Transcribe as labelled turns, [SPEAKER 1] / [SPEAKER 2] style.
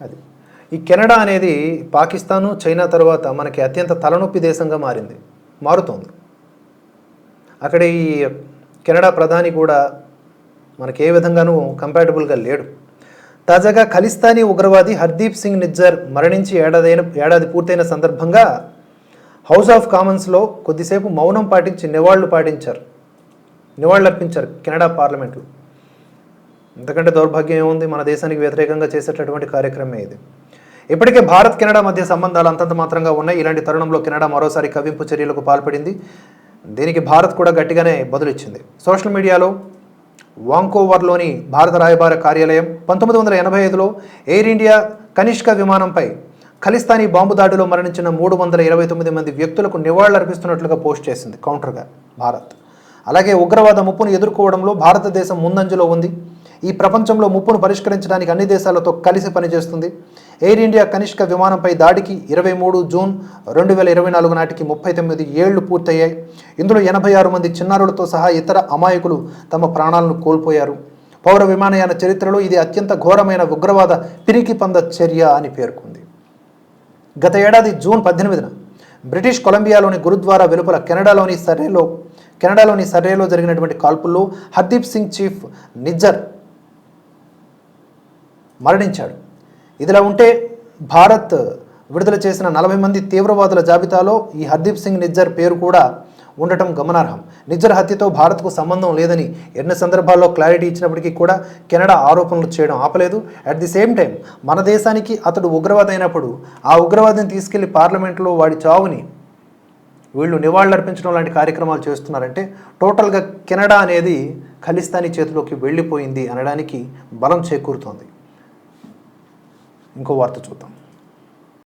[SPEAKER 1] అది. ఈ కెనడా అనేది పాకిస్తాను చైనా తర్వాత మనకి అత్యంత తలనొప్పి దేశంగా మారింది మారుతోంది. అక్కడ ఈ కెనడా ప్రధాని కూడా మనకి ఏ విధంగానూ కంపాటబుల్గా లేడు. తాజాగా ఖలిస్తానీ ఉగ్రవాది హర్దీప్ సింగ్ నిజ్జర్ మరణించి ఏడాదైన ఏడాది పూర్తయిన సందర్భంగా హౌస్ ఆఫ్ కామన్స్లో కొద్దిసేపు మౌనం పాటించి నివాళులు పాటించారు. నివాళులు అర్పించారు కెనడా పార్లమెంట్లో. ఎందుకంటే దౌర్భాగ్యం ఏముంది? మన దేశానికి వ్యతిరేకంగా చేసేటటువంటి కార్యక్రమే ఇది. ఇప్పటికే భారత్ కెనడా మధ్య సంబంధాలు అంతంత మాత్రంగా ఉన్నాయి. ఇలాంటి తరుణంలో కెనడా మరోసారి కవింపు చర్యలకు పాల్పడింది. దీనికి భారత్ కూడా గట్టిగానే బదులిచ్చింది. సోషల్ మీడియాలో వాంకోవర్లోని భారత రాయబార కార్యాలయం పంతొమ్మిది వందల ఎనభై ఐదులో ఎయిర్ ఇండియా కనిష్క విమానంపై ఖలిస్తానీ బాంబు దాడిలో మరణించిన మూడు వందల ఇరవై తొమ్మిది మంది వ్యక్తులకు నివాళులర్పిస్తున్నట్లుగా పోస్ట్ చేసింది కౌంటర్గా భారత్. అలాగే ఉగ్రవాద ముప్పును ఎదుర్కోవడంలో భారతదేశం ముందంజలో ఉంది. ఈ ప్రపంచంలో ముప్పును పరిష్కరించడానికి అన్ని దేశాలతో కలిసి పనిచేస్తుంది. ఎయిర్ ఇండియా కనిష్క విమానంపై దాడికి ఇరవై మూడు జూన్ రెండు వేల ఇరవై నాలుగు నాటికి ముప్పై తొమ్మిది ఏళ్ళు పూర్తయ్యాయి. ఇందులో ఎనభై ఆరు మంది చిన్నారులతో సహా ఇతర అమాయకులు తమ ప్రాణాలను కోల్పోయారు. పౌర విమానయాన చరిత్రలో ఇది అత్యంత ఘోరమైన ఉగ్రవాద పిరికి పంద చర్య అని పేర్కొంది. గత ఏడాది జూన్ పద్దెనిమిదిన బ్రిటిష్ కొలంబియాలోని గురుద్వారా వెలుపల కెనడాలోని సర్రేలో కెనడాలోని సర్రేలో జరిగినటువంటి కాల్పుల్లో హర్దీప్ సింగ్ చీఫ్ నిజ్జర్ మరణించాడు. ఇదిలా ఉంటే భారత్ విడుదల చేసిన నలభై మంది తీవ్రవాదుల జాబితాలో ఈ హర్దీప్ సింగ్ నిజ్జర్ పేరు కూడా ఉండటం గమనార్హం. నిజ్జర్ హత్యతో భారత్కు సంబంధం లేదని ఎన్ని సందర్భాల్లో క్లారిటీ ఇచ్చినప్పటికీ కూడా కెనడా ఆరోపణలు చేయడం ఆపలేదు. అట్ ది సేమ్ టైం మన దేశానికి అతడు ఉగ్రవాది అయినప్పుడు ఆ ఉగ్రవాదిని తీసుకెళ్ళి పార్లమెంట్లో వాడి చావుని వీళ్ళు నివాళులర్పించడం లాంటి కార్యక్రమాలు చేస్తున్నారంటే టోటల్గా కెనడా అనేది ఖలిస్తానీ చేతిలోకి వెళ్ళిపోయింది అనడానికి బలం చేకూరుతోంది. ఇంకో వార్త చూద్దాం.